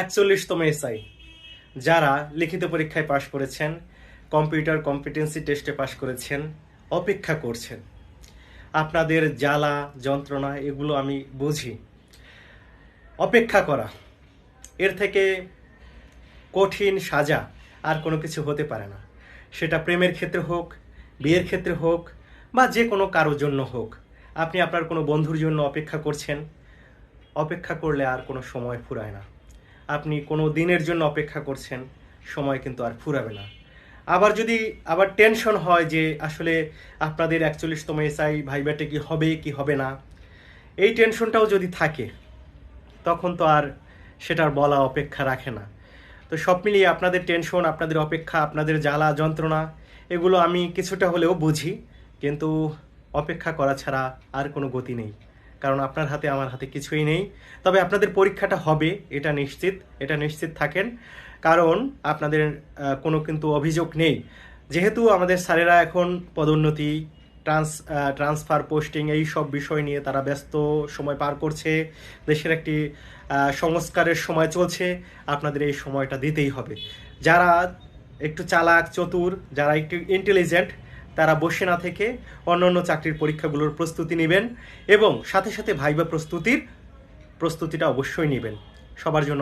একচল্লিশতম SI, যারা লিখিত পরীক্ষায় পাশ করেছেন, কম্পিউটার কম্পিটেন্সি টেস্টে পাশ করেছেন, অপেক্ষা করছেন। আপনাদের জ্বালা, যন্ত্রণা, এগুলো আমি বুঝি। অপেক্ষা করা, এর থেকে কঠিন সাজা আর কোনো কিছু হতে পারে না। সেটা প্রেমের ক্ষেত্রে হোক, বিয়ের ক্ষেত্রে হোক, বা যে কোনো কারোর জন্য হোক। আপনি আপনার কোনো বন্ধুর জন্য অপেক্ষা করছেন, অপেক্ষা করলে আর কোনো সময় ফুরায় না। আপনি কোনো দিনের জন্য অপেক্ষা করছেন, সময় কিন্তু আর ফুরাবে না। আবার যদি, আবার টেনশন হয় যে আসলে আপনাদের একচল্লিশতম এসআই ভাইবাটে কি হবে কি হবে না, এই টেনশনটাও যদি থাকে, তখন তো আর সেটার বলা অপেক্ষা রাখে না। তো সব মিলিয়ে আপনাদের টেনশন আপনাদের অপেক্ষা, আপনাদের জ্বালা, যন্ত্রণা, এগুলো আমি কিছুটা হলেও বুঝি, কিন্তু অপেক্ষা করা ছাড়া আর কোনো গতি নেই। কারণ আপনার হাতে, আমার হাতে কিছুই নেই। তবে আপনাদের পরীক্ষাটা হবে, এটা নিশ্চিত এটা নিশ্চিত থাকেন। কারণ আপনাদের কোনো কিন্তু অভিযোগ নেই। যেহেতু আমাদের স্যারেরা এখন পদোন্নতি, ট্রান্স ট্রান্সফার, পোস্টিং এই সব বিষয় নিয়ে তারা ব্যস্ত সময় পার করছে। দেশের একটি সংস্কারের সময় চলছে। আপনাদের এই সময়টা দিতেই হবে। যারা একটু চালাক, চতুর, যারা একটু ইন্টেলিজেন্ট তারা বসে না থেকে অন্যান্য চাকরির পরীক্ষাগুলোর প্রস্তুতি নেবেন এবং সাথে সাথে ভাইবা প্রস্তুতির প্রস্তুতিটা অবশ্যই নেবেন। সবার জন্য